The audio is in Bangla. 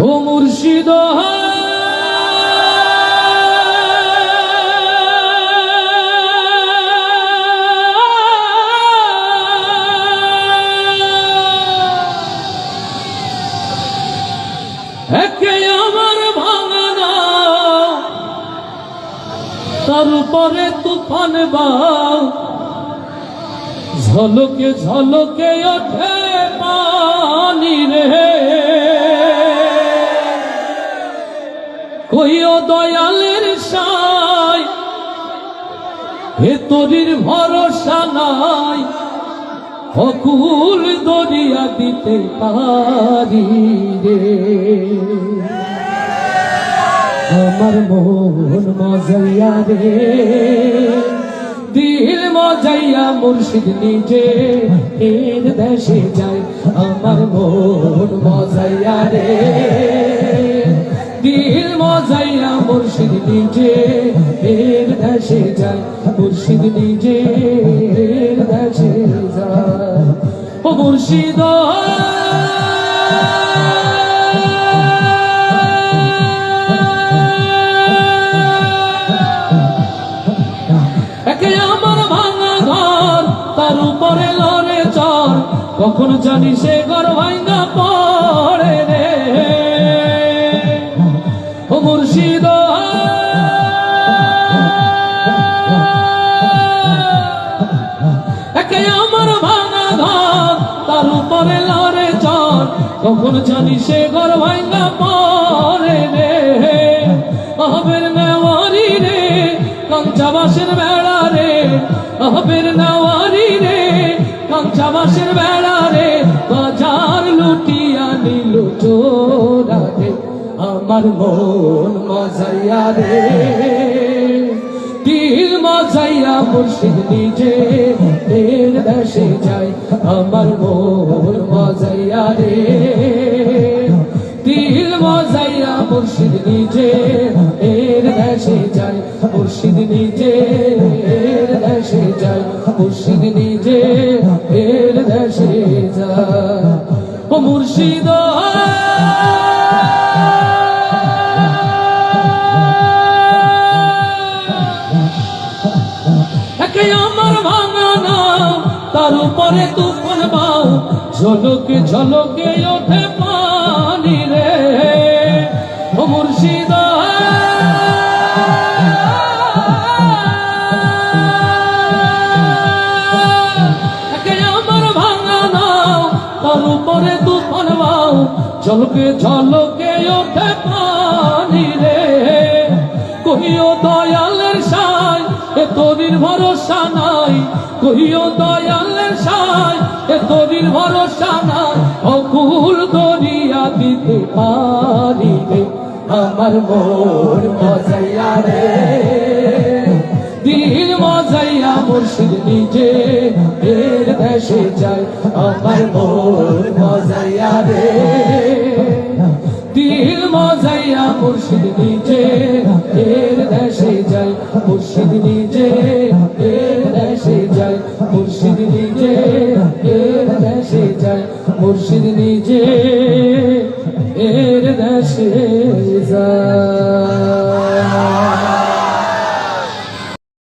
ও মুর্শিদ আমার ভাঙনা তার উপরে তুফান বাউ ঝলকে ঝলকে ওঠে পানি হে তোরির ভরসা নাই। অকুল দরিয়া দিতে পারি রে। আমার মন মজাইয়া রে। দিল মজাইয়া মুর্শিদ নিজে। এর দেশে যায়, আমার মন মজাইয়া রে। নিজে এর দেশে যায়, মুর্শিদ নিজে এর দেশে যায়। ও মুর্শিদ! কখন জানি সে ঘর ভাঙা পড়ে কখন জানি সে ঘর ভাঙা পড়ে রে আহবের নেওয়ারি রে কাঞ্চা বাসের বেড়া রে। আহবের নেওয়ারি রে কাঞ্চা বাসের বেড়া রে। বাজার লুটিয়া নিল চোরা রে, আমার মন মজাইয়া রে। দিল মজাইয়া মুর্শিদ নিজে এর দেশে যায় আমার মন মজাইয়া রে। দিল মজাইয়া মুর্শিদ নিজে এর দেশে যায় মুর্শিদ নিজে এর দেশে যায় মুর্শিদ নিজে এর দেশে ও মুর্শিদ তার উপরে তুফান বাও, ঝলকে ঝলকে ওঠে পানি রে। একে আমার ভাঙা নাও, তার উপরে তুফান বাও, ঝলকে ঝলকে ওঠে পানি রে। কহিও দয়ালের সাই এ তোরির ভরসা নাই কহিও দয়ালের সাই, এ তোরির ভরসা নাই, অকুল দরিয়া দিতে পারি রে আমার মোর মজাইয়া রে। দিল মজাইয়া মুর্শিদ নিজে, এর দেশে যায় আমার মোর মজাইয়া রে। দিল মজাইয়া মুর্শিদ নিজে, এর দেশে যায় মুর্শিদ নিজে। মুর্শিদ নিজে এর দেশে যায়